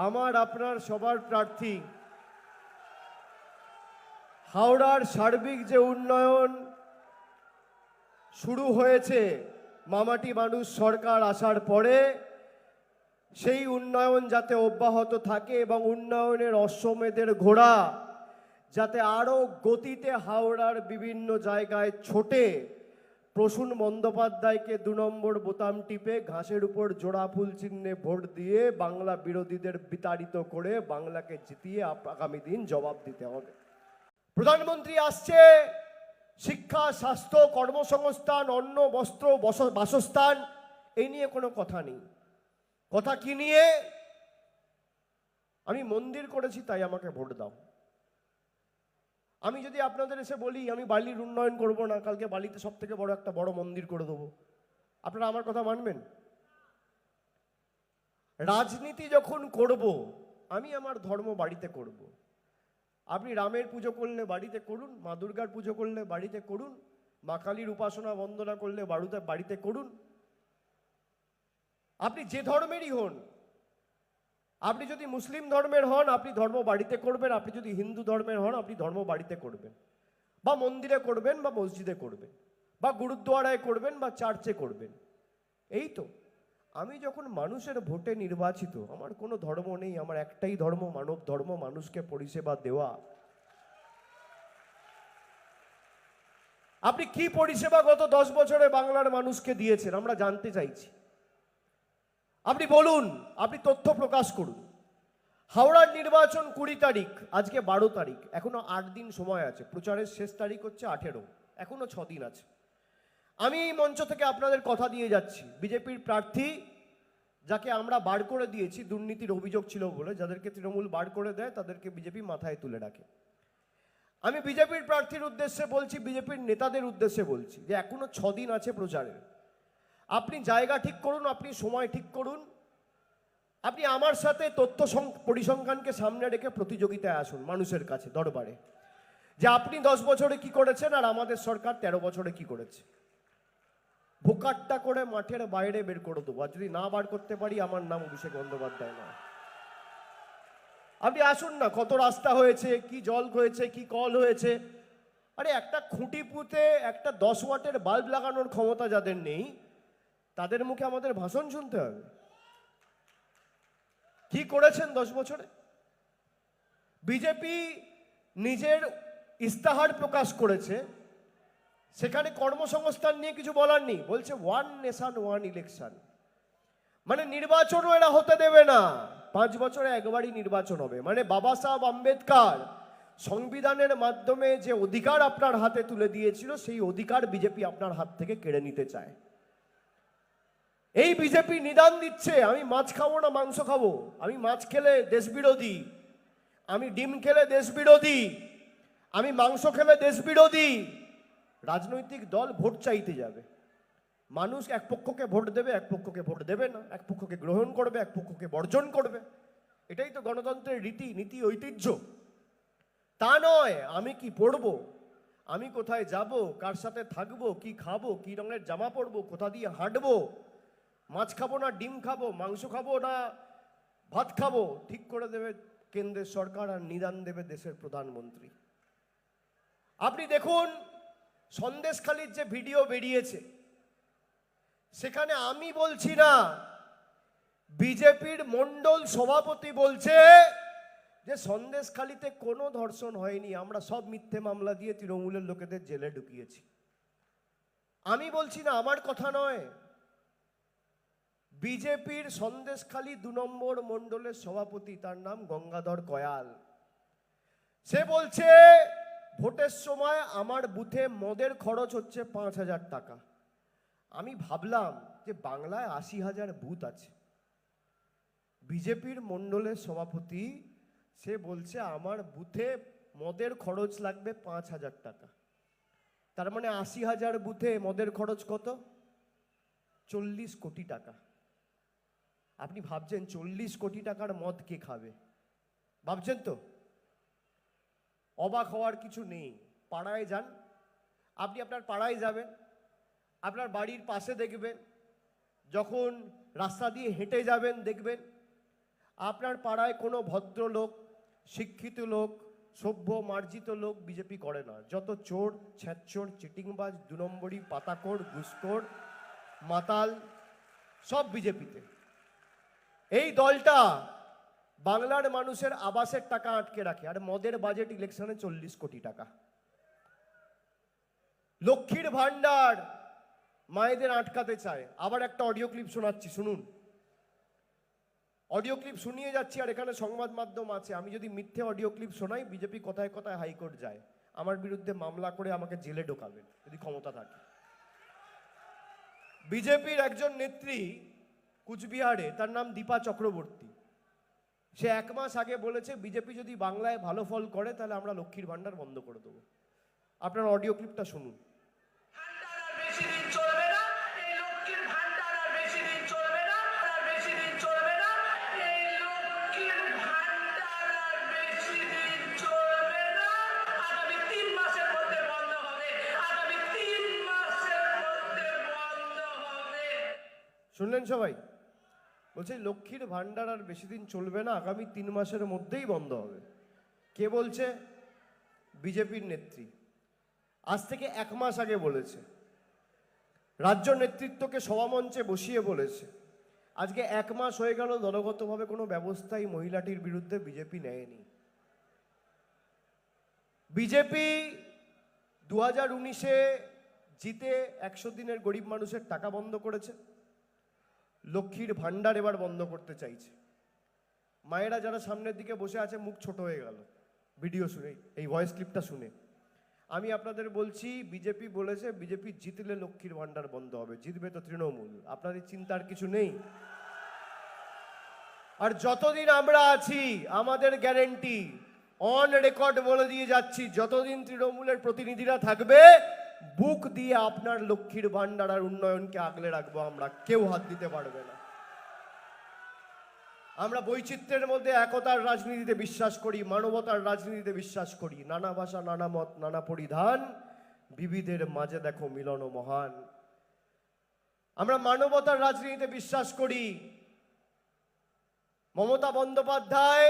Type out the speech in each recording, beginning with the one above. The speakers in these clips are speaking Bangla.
আমার, আপনার, সবার প্রার্থী। হাওড়ার সার্বিক যে উন্নয়ন শুরু হয়েছে, মামাটি মানুষ সরকার আসার পরে, সেই উন্নয়ন যাতে অব্যাহত থাকে এবং উন্নয়নের অশ্বমেধের ঘোড়া যাতে আরও গতিতে হাওড়ার বিভিন্ন জায়গায় ছোটে প্রসূন বন্দ্যোপাধ্যায়কে দু নম্বর বোতাম টিপে ঘাসের উপর জোড়া ফুল চিহ্নে ভোট দিয়ে বাংলা বিরোধীদের বিতাড়িত করে বাংলাকে জিতিয়ে আগামী দিন জবাব দিতে হবে। প্রধানমন্ত্রী আসছে, শিক্ষা, স্বাস্থ্য, কর্মসংস্থান, অন্ন, বস্ত্র বাসস্থান এই নিয়ে কোনো কথা নেই। কথা কি নিয়ে? আমি মন্দির করেছি, তাই আমাকে ভোট দাও। আমি যদি আপনাদের এসে বলি, আমি বালির উন্নয়ন করব না, কালকে বালিতে সব থেকে বড় একটা বড় মন্দির করে দেবো। আপনারা আমার কথা মানবেন? রাজনীতি যখন করব, আমি আমার ধর্ম বাড়িতে করব। আপনি রামের পুজো করলে বাড়িতে করুন, মা দুর্গার পুজো করলে বাড়িতে করুন, মা কালীর উপাসনা বন্দনা করলে বাড়িতে বাড়িতে করুন। আপনি যে ধর্মেরই হন আপনি যদি মুসলিম ধর্মের হন, আপনি ধর্ম বাড়িতে করবেন। আপনি যদি হিন্দু ধর্মের হন, আপনি ধর্ম বাড়িতে করবেন। বা মন্দিরে করবেন বা মসজিদে করবেন। বা গুরুদ্বারায় করবেন বা চার্চে করবেন। এই তো। আমি যখন মানুষের ভোটে নির্বাচিত, আমার কোনো ধর্ম নেই। আমার একটাই ধর্ম, মানব ধর্ম, মানুষকে পরিষেবা দেওয়া। আপনি কি পরিষেবা গত দশ বছরে বাংলার মানুষকে দিয়েছেন? আমরা জানতে চাইছি। আপনি বলুন, আপনি তথ্য প্রকাশ করুন। হাওড়ার নির্বাচন কুড়ি তারিখ, আজকে বারো তারিখ, এখনও আট দিন সময় আছে, প্রচারের শেষ তারিখ হচ্ছে আঠেরো, এখনও ছ দিন আছে। আমি এই মঞ্চ থেকে আপনাদের কথা দিয়ে যাচ্ছি, বিজেপির প্রার্থী যাকে আমরা বার করে দিয়েছি, দুর্নীতির অভিযোগ ছিল বলে, যাদেরকে তৃণমূল বার করে দেয়, তাদেরকে বিজেপি মাথায় তুলে রাখে। আমি বিজেপির প্রার্থীর উদ্দেশ্যে বলছি, বিজেপির নেতাদের উদ্দেশ্যে বলছি যে এখনও ছ দিন আছে প্রচারের। আপনি জায়গা ঠিক করুন, আপনি সময় ঠিক করুন। আপনি আমার সাথে তথ্য পরিসংখ্যানকে সামনে রেখে প্রতিযোগিতায় আসুন মানুষের কাছে, দরবারে। যে আপনি দশ বছরে কি করেছেন আর আমাদের সরকার তেরো বছরে কি করেছে? ভোকাট্টা করে মাঠের বাইরে বের করে দেবো। আর যদি না বার করতে পারি, আমার নাম অভিষেক বন্দ্যোপাধ্যায় নয়। আপনি আসুন না, কত রাস্তা হয়েছে, কি জল হয়েছে, কি কল হয়েছে। আরে একটা খুঁটি পুঁতে একটা দশ ওয়াটের বাল্ব লাগানোর ক্ষমতা যাদের নেই তাদের মুখে আমাদের ভাষণ শুনতে হবে। কি করেছেন দশ বছরে? বিজেপি নিজের ইস্তাহার প্রকাশ করেছে। সেখানে কর্মসংস্থান নিয়ে কিছু বলার নেই। বলছে ওয়ান নেশন ওয়ান ইলেকশন মানে নির্বাচনও এরা হতে দেবে না। পাঁচ বছরে একবারই নির্বাচন হবে। মানে বাবা সাহেব আম্বেদকার সংবিধানের মাধ্যমে যে অধিকার আপনার হাতে তুলে দিয়েছিল, সেই অধিকার বিজেপি আপনার হাত থেকে কেড়ে নিতে চায়। এই বিজেপি নিদান দিচ্ছে, আমি মাছ খাব না, মাংস খাব? আমি মাছ খেলে দেশ বিরোধী। আমি ডিম খেলে দেশ বিরোধী। আমি মাংস খেলে দেশ বিরোধী। রাজনৈতিক দল ভোট চাইতে যাবে। মানুষ এক পক্ষকে ভোট দেবে, এক পক্ষকে ভোট দেবে না। এক পক্ষকে গ্রহণ করবে, এক পক্ষকে বর্জন করবে। এটাই তো গণতন্ত্রের রীতি, নীতি, ঐতিহ্য। তা নয়, আমি কি পড়ব? আমি কোথায় যাব? কার সাথে থাকব? কি খাব? কি রঙের জামা পরবো? কোথা দিয়ে হাঁটবো? মাছ খাব না, ডিম খাব, মাংস খাব না, ভাত খাব, ঠিক করে দেবে কেন্দ্রের সরকার আর নিদান দেবে দেশের প্রধানমন্ত্রী। আপনি দেখুন, সন্দেশখালির যে ভিডিও বেরিয়েছে, সেখানে আমি বলছি না, বিজেপির মন্ডল সভাপতি বলছে যে সন্দেশখালিতে কোনো ধর্ষণ হয়নি, আমরা সব মিথ্যে মামলা দিয়ে তৃণমূলের লোকেদের জেলে ঢুকিয়েছি। আমি বলছি না, আমার কথা নয়। বিজেপির সন্দেশখালী দু নম্বর মণ্ডলের সভাপতি, তার নাম গঙ্গাধর কয়াল। সে বলছে, ভোটের সময় আমার বুথে মদের খরচ হচ্ছে পাঁচ হাজার টাকা। আমি ভাবলাম যে বাংলায় আশি হাজার বুথ আছে। বিজেপির মণ্ডলের সভাপতি, সে বলছে, আমার বুথে মদের খরচ লাগবে পাঁচ হাজার টাকা। তার মানে আশি হাজার বুথে মদের খরচ কত? চল্লিশ কোটি টাকা। আপনি ভাবছেন চল্লিশ কোটি টাকার মদ কে খাবে? ভাবছেন তো? অবাক হওয়ার কিছু নেই। পাড়ায় যান। আপনি আপনার পাড়ায় যাবেন। আপনার বাড়ির পাশে দেখবেন। যখন রাস্তা দিয়ে হেঁটে যাবেন দেখবেন। আপনার পাড়ায় কোনো ভদ্রলোক, শিক্ষিত লোক, সভ্য মার্জিত লোক বিজেপি করে না। যত চোর, ছ্যাচোর, চিটিংবাজ, দু নম্বরই পাতাকোর, ঘুষখোর, মাতাল, সব বিজেপিতে। এই দলটা বাংলার মানুষের আবাসের টাকা আটকে রাখে। আর মদের বাজেট ইলেকশনে চল্লিশ কোটি টাকা। লক্ষ্মীর ভান্ডার মায়েদের আটকাতে চায়। আবার একটা অডিও ক্লিপ শোনাচ্ছি, শুনুন। অডিও ক্লিপ শুনিয়ে যাচ্ছি আর এখানে সংবাদ মাধ্যম আছে। আমি যদি মিথ্যে অডিও ক্লিপ শোনাই, বিজেপি কথায় কথায় হাইকোর্ট যায়? আমার বিরুদ্ধে মামলা করে আমাকে জেলে ঢোকাবেন, যদি ক্ষমতা থাকে। বিজেপির একজন নেত্রী কুচবিহারে তার নাম দীপা চক্রবর্তী। সে এক মাস আগে বলেছে বিজেপি যদি বাংলায় ভালো ফল করে তাহলে আমরা লক্ষ্মীর ভান্ডার বন্ধ করে দেবো। আপনার অডিও ক্লিপটা শুনুন। শুনলেন সবাই? বলছে লক্ষ্মীর ভান্ডার আর বেশি দিন চলবে না, আগামী তিন মাসের মধ্যেই বন্ধ হবে। কে বলছে? বিজেপির নেত্রী। আজ থেকে এক মাস আগে বলেছে। রাজ্য নেতৃত্বকে সভামঞ্চে বসিয়ে বলেছে। আজকে এক মাস হয়ে গেল, দলগতভাবে কোনো ব্যবস্থাই মহিলাটির বিরুদ্ধে বিজেপি নেয়নি। বিজেপি দু হাজার উনিশে জিতে একশো দিনের গরিব মানুষের টাকা বন্ধ করেছে। লক্ষ্মীর ভান্ডার এবার বন্ধ করতে চাইছে। মায়েরা যারা সামনের দিকে বসে আছে, মুখ ছোট হয়ে গেল। ভিডিও শুনে, এই ভয়েস ক্লিপটা শুনে। আমি আপনাদের বলছি, বিজেপি বলেছে, বিজেপি জিতলে লক্ষ্মীর ভান্ডার বন্ধ হবে। জিতবে তো তৃণমূল। আপনাদের চিন্তার কিছু নেই? আর যতদিন আমরা আছি, আমাদের গ্যারেন্টি অন রেকর্ড বলে দিয়ে যাচ্ছি, যতদিন তৃণমূলের প্রতিনিধিরা থাকবে বুক দিয়ে আপনার লক্ষ্মীর ভান্ডার আর উন্নয়নকে আগলে রাখব আমরা, কেউ হাত দিতে পারবে না। আমরা বৈচিত্র্যের মধ্যে একতার রাজনীতিতে বিশ্বাস করি, মানবতার রাজনীতিতে বিশ্বাস করি। নানা ভাষা, নানা মত, নানা পরিধান, বিবিধের মাঝে দেখো মিলন মহান। আমরা মানবতার রাজনীতিতে বিশ্বাস করি। মমতা বন্দ্যোপাধ্যায়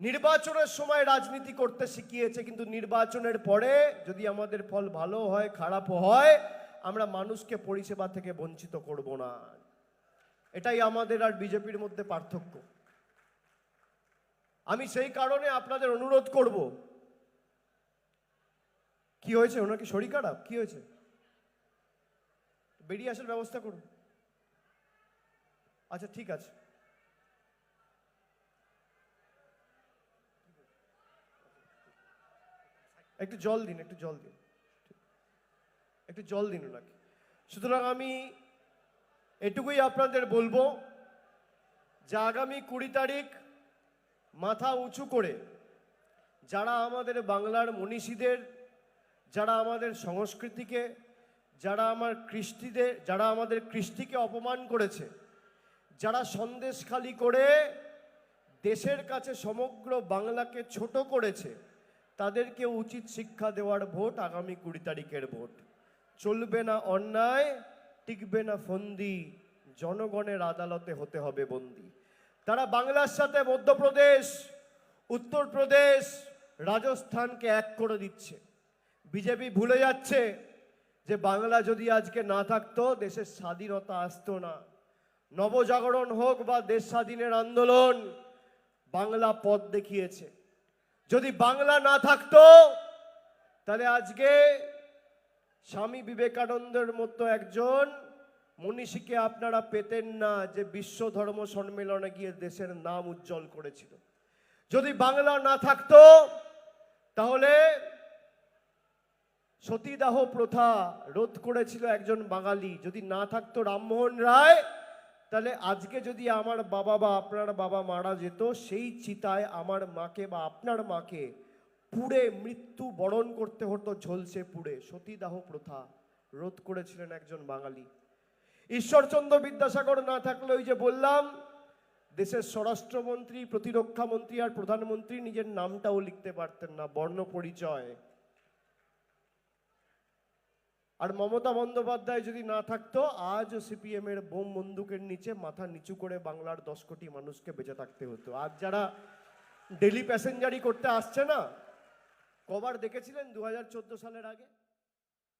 নির্বাচনের সময় রাজনীতি করতে শিখিয়েছে, কিন্তু নির্বাচনের পরে যদি আমাদের ফল ভালো হয়, খারাপও হয়, আমরা মানুষকে পরিষেবা থেকে বঞ্চিত করব না। এটাই আমাদের আর বিজেপির মধ্যে পার্থক্য। আমি সেই কারণে আপনাদের অনুরোধ করব। কি হয়েছে? ওনার কি শরীর খারাপ? কি হয়েছে? বেরিয়ে আসার ব্যবস্থা করুন। আচ্ছা ঠিক আছে। একটু জল দিন, একটু জল দিন। একটু জল দিন ওনাকে। সুতরাং আমি এটুকুই আপনাদের বলব যে আগামী কুড়ি তারিখ মাথা উঁচু করে যারা আমাদের বাংলার মনীষীদের, যারা আমাদের সংস্কৃতিকে, যারা আমার কৃষ্টিদের, যারা আমাদের কৃষ্টিকে অপমান করেছে, যারা সন্দেশ খালি করে দেশের কাছে সমগ্র বাংলাকে ছোট করেছে তাদেরকে উচিত শিক্ষা দেওয়ার ভোট আগামী কুড়ি তারিখের ভোট। চলবে না অন্যায়, টিকবে না ফন্দি, জনগণের আদালতে হতে হবে বন্দি। তারা বাংলার সাথে মধ্যপ্রদেশ, উত্তরপ্রদেশ, রাজস্থানকে এক করে দিচ্ছে। বিজেপি ভুলে যাচ্ছে যে বাংলা যদি আজকে না থাকতো, দেশের স্বাধীনতা আসতো না। নবজাগরণ হোক বা দেশ স্বাধীনের আন্দোলন, বাংলা পথ দেখিয়েছে। যদি বাংলা না থাকতো, তাহলে আজকে স্বামী বিবেকানন্দের মতো একজন মনীষীকে আপনারা পেতেন না যে বিশ্ব ধর্ম সম্মেলনে গিয়ে দেশের নাম উজ্জ্বল করেছিল। যদি বাংলা না থাকতো, তাহলে সতীদাহ প্রথা রোধ করেছিল একজন বাঙালি। যদি না থাকতো রামমোহন রায় তাহলে আজকে যদি আমার বাবা বা আপনার বাবা মারা যেত, সেই চিতায় আমার মাকে বা আপনার মাকে পুড়ে মৃত্যু বরণ করতে হতো ঝলসে পুড়ে। সতীদাহ প্রথা রোধ করেছিলেন একজন বাঙালি। ঈশ্বরচন্দ্র বিদ্যাসাগর না থাকলে ওই যে বললাম, দেশের স্বরাষ্ট্রমন্ত্রী, প্রতিরক্ষা মন্ত্রী আর প্রধানমন্ত্রী নিজের নামটাও লিখতে পারতেন না, বর্ণ পরিচয়। আর মমতা বন্দ্যোপাধ্যায় যদি না থাকতো, আজ সিপিএম এর বোম বন্দুকের নিচে মাথা নিচু করে বাংলার দশ কোটি মানুষকে বেঁচে থাকতে হতো। আজ যারা ডেলি প্যাসেঞ্জারি করতে আসছে না, কবার দেখেছিলেন দু হাজার চোদ্দ সালের আগে?